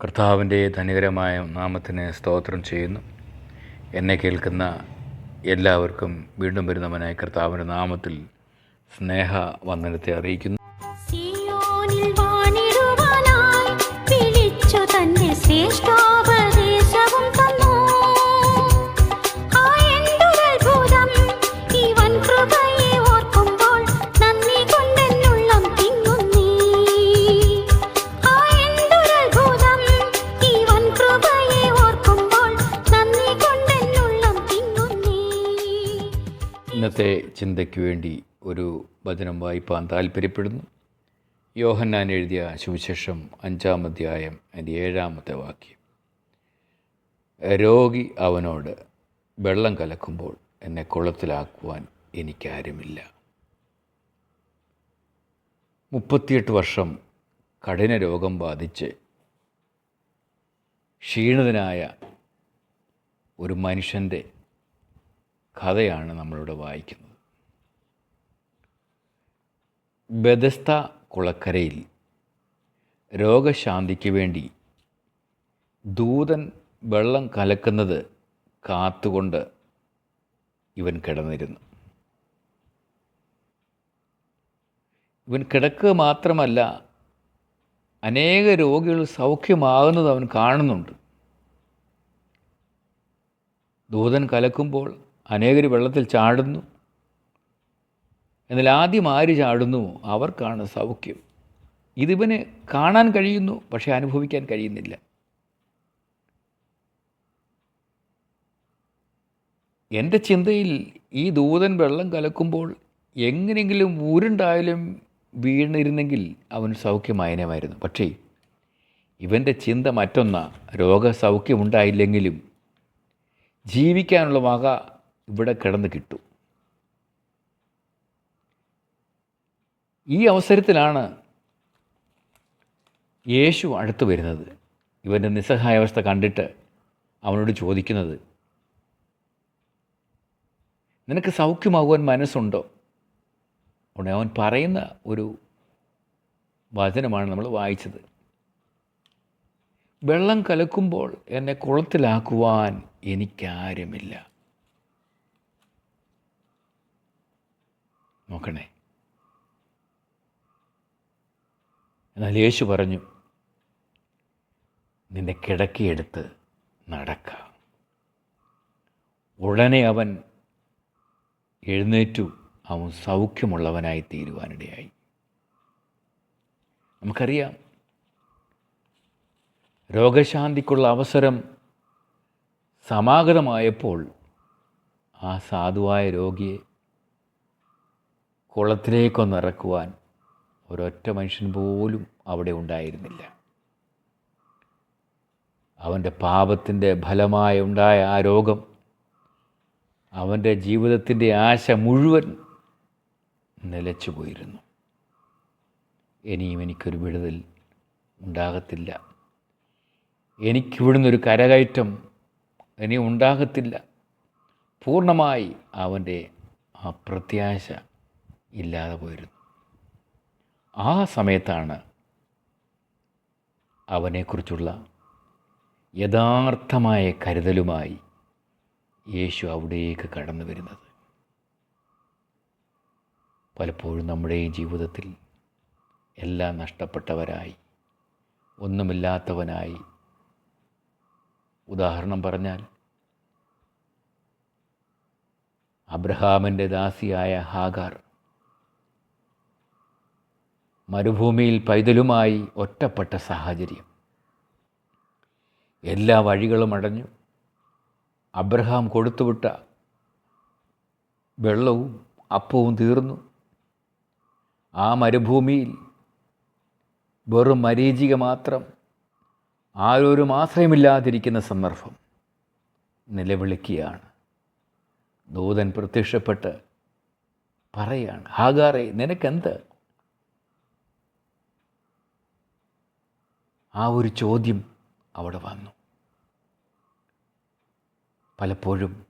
കർത്താവിന്റെ ധനികരമായ നാമത്തിന് സ്തോത്രം ചെയ്യുന്നു. എന്നെ കേൾക്കുന്ന എല്ലാവർക്കും വീണ്ടും വരുന്നവനായ കർത്താവിന്റെ നാമത്തിൽ സ്നേഹ വന്ദനത്തെ അറിയിക്കുന്നു. ഇന്നത്തെ ചിന്തയ്ക്ക് വേണ്ടി ഒരു വചനം വായിപ്പാൻ താല്പര്യപ്പെടുന്നു യോഹന്നാൻ എഴുതിയ സുവിശേഷം അഞ്ചാം അധ്യായം അതിന്റെ ഏഴാമത്തെ വാക്യം. രോഗി അവനോട് വെള്ളം കലക്കുമ്പോൾ എന്നെ കുളത്തിലാക്കുവാൻ എനിക്കാരുമില്ല. മുപ്പത്തിയെട്ട് വർഷം കഠിന രോഗം ബാധിച്ച് ക്ഷീണിതനായ ഒരു മനുഷ്യന്റെ കഥയാണ് നമ്മളിവിടെ വായിക്കുന്നത്. ബദസ്ത കുളക്കരയിൽ രോഗശാന്തിക്ക് വേണ്ടി ദൂതൻ വെള്ളം കലക്കുന്നത് കാത്തുകൊണ്ട് ഇവൻ കിടന്നിരുന്നു. ഇവൻ കിടക്കുക മാത്രമല്ല അനേക രോഗികൾ സൗഖ്യമാകുന്നത് അവൻ കാണുന്നുണ്ട്. ദൂതൻ കലക്കുമ്പോൾ അനേകർ വെള്ളത്തിൽ ചാടുന്നു. എന്നാൽ ആദ്യം ആര് ചാടുന്നു? അവർക്കാണ് സൗഖ്യം. ഇതിവന് കാണാൻ കഴിയുന്നു പക്ഷേ അനുഭവിക്കാൻ കഴിയുന്നില്ല. എന്റെ ചിന്തയിൽ ഈ ദൂതൻ വെള്ളം കലക്കുമ്പോൾ എങ്ങനെയെങ്കിലും ഉരുണ്ടായാലും വീണിരുന്നെങ്കിൽ അവൻ സൗഖ്യമായനമായിരുന്നു. പക്ഷേ ഇവന്റെ ചിന്ത മറ്റൊന്ന. രോഗസൗഖ്യമുണ്ടായില്ലെങ്കിലും ജീവിക്കാനുള്ള വക ഇവിടെ കിടന്ന് കിട്ടും. ഈ അവസരത്തിലാണ് യേശു അടുത്ത് വരുന്നത്. ഇവന്റെ നിസ്സഹായാവസ്ഥ കണ്ടിട്ട് അവനോട് ചോദിക്കുന്നത് നിനക്ക് സൗഖ്യമാകുവാൻ മനസ്സുണ്ടോ? ഉടനെ അവൻ പറയുന്ന ഒരു വചനമാണ് നമ്മൾ വായിച്ചത്. വെള്ളം കലക്കുമ്പോൾ എന്നെ കുളത്തിലാക്കുവാൻ എനിക്കാരുമില്ല. നോക്കണേ. എന്നാൽ യേശു പറഞ്ഞു നിന്റെ കിടക്കിയെടുത്ത് നടക്ക. ഉടനെ അവൻ എഴുന്നേറ്റു. അവൻ സൗഖ്യമുള്ളവനായി തീരുവാനിടയായി. നമുക്കറിയാം രോഗശാന്തിക്കുള്ള അവസരം സമാഗതമായപ്പോൾ ആ സാധുവായ രോഗിയെ കുളത്തിലേക്കൊന്നിറക്കുവാൻ ഒരൊറ്റ മനുഷ്യൻ പോലും അവിടെ ഉണ്ടായിരുന്നില്ല. അവന്റെ പാപത്തിന്റെ ഫലമായി ഉണ്ടായ ആ രോഗം അവന്റെ ജീവിതത്തിന്റെ ആശ മുഴുവൻ നിലച്ചു പോയിരുന്നു. ഇനിയും എനിക്കൊരു വിടുതൽ ഉണ്ടാകത്തില്ല. എനിക്കിവിടുന്നൊരു കരകയറ്റം ഇനി ഉണ്ടാകത്തില്ല. പൂർണമായി അവന്റെ ആ പ്രത്യാശ ഇല്ലാതെ പോയിരുന്നു. ആ സമയത്താണ് അവനെക്കുറിച്ചുള്ള യഥാർത്ഥമായ കരുതലുമായി യേശു അവിടേക്ക് കടന്നു വരുന്നത്. പലപ്പോഴും നമ്മുടെ ജീവിതത്തിൽ എല്ലാം നഷ്ടപ്പെട്ടവരായി ഒന്നുമില്ലാത്തവനായി. ഉദാഹരണം പറഞ്ഞാൽ അബ്രഹാമിന്റെ ദാസിയായ ഹാഗാർ മരുഭൂമിയിൽ പൈതലുമായി ഒറ്റപ്പെട്ട സാഹചര്യം. എല്ലാ വഴികളും അടഞ്ഞു. അബ്രഹാം കൊടുത്തുവിട്ട വെള്ളവും അപ്പവും തീർന്നു. ആ മരുഭൂമിയിൽ വെറും മരീചിക മാത്രം ആരോരും ആശ്രയമില്ലാതിരിക്കുന്ന സന്ദർഭം നിലവിളിക്കുകയാണ്. ദൂതൻ പ്രത്യക്ഷപ്പെട്ട് പറയാണ് ഹാഗാറെ നിനക്കെന്ത്? ആ ഒരു ചോദ്യം അവിടെ വന്നു. പലപ്പോഴും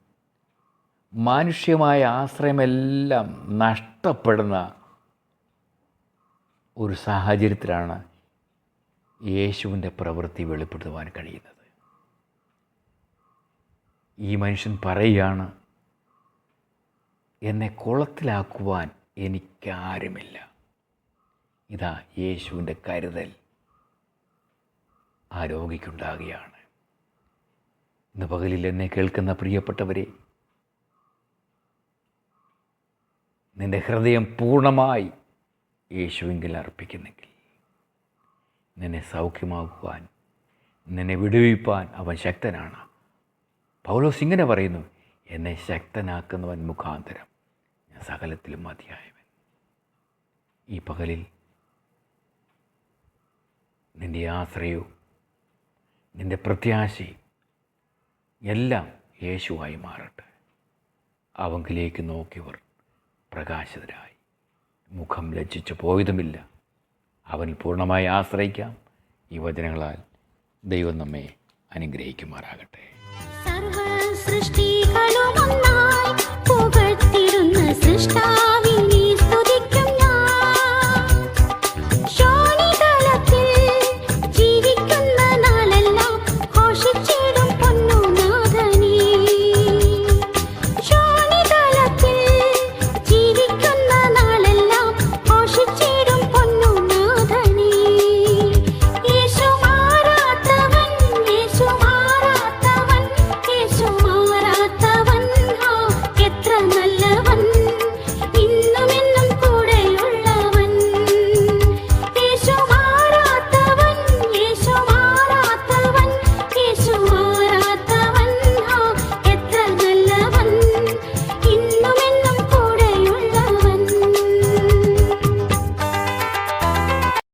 മാനുഷ്യമായ ആശ്രയമെല്ലാം നഷ്ടപ്പെടുന്ന ഒരു സാഹചര്യത്തിലാണ് യേശുവിന്റെ പ്രവൃത്തി വെളിപ്പെടുത്തുവാൻ കഴിയുന്നത്. ഈ മനുഷ്യൻ പറയുകയാണ് എന്നെ കുളത്തിലാക്കുവാൻ എനിക്കാരുമില്ല. ഇതാ യേശുവിന്റെ കരുതൽ. ആ രോഗിക്കുണ്ടാകുകയാണ്. ഇന്ന് പകലിൽ എന്നെ കേൾക്കുന്ന പ്രിയപ്പെട്ടവരെ നിന്റെ ഹൃദയം പൂർണമായി യേശുവിങ്കിൽ അർപ്പിക്കുന്നെങ്കിൽ നിന്നെ സൗഖ്യമാക്കുവാൻ നിന്നെ വിടുവിപ്പാൻ അവൻ ശക്തനാണ്. പൗലോസ് ഇങ്ങനെ പറയുന്നു എന്നെ ശക്തനാക്കുന്നവൻ മുഖാന്തരം ഞാൻ സകലത്തിലും മതിയായവൻ. ഈ പകലിൽ നിന്റെ ആശ്രയവും നിന്റെ പ്രത്യാശയും എല്ലാം യേശുവായി മാറട്ടെ. അവങ്കിലേക്ക് നോക്കിയവർ പ്രകാശിതരായി. മുഖം ലജ്ജിച്ചു പോയതുമില്ല. അവനിൽ പൂർണമായി ആശ്രയിക്കാം. ഈ വചനങ്ങളാൽ ദൈവം നമ്മെ അനുഗ്രഹിക്കുമാറാകട്ടെ. സർവ സൃഷ്ടികളുമൊന്നായി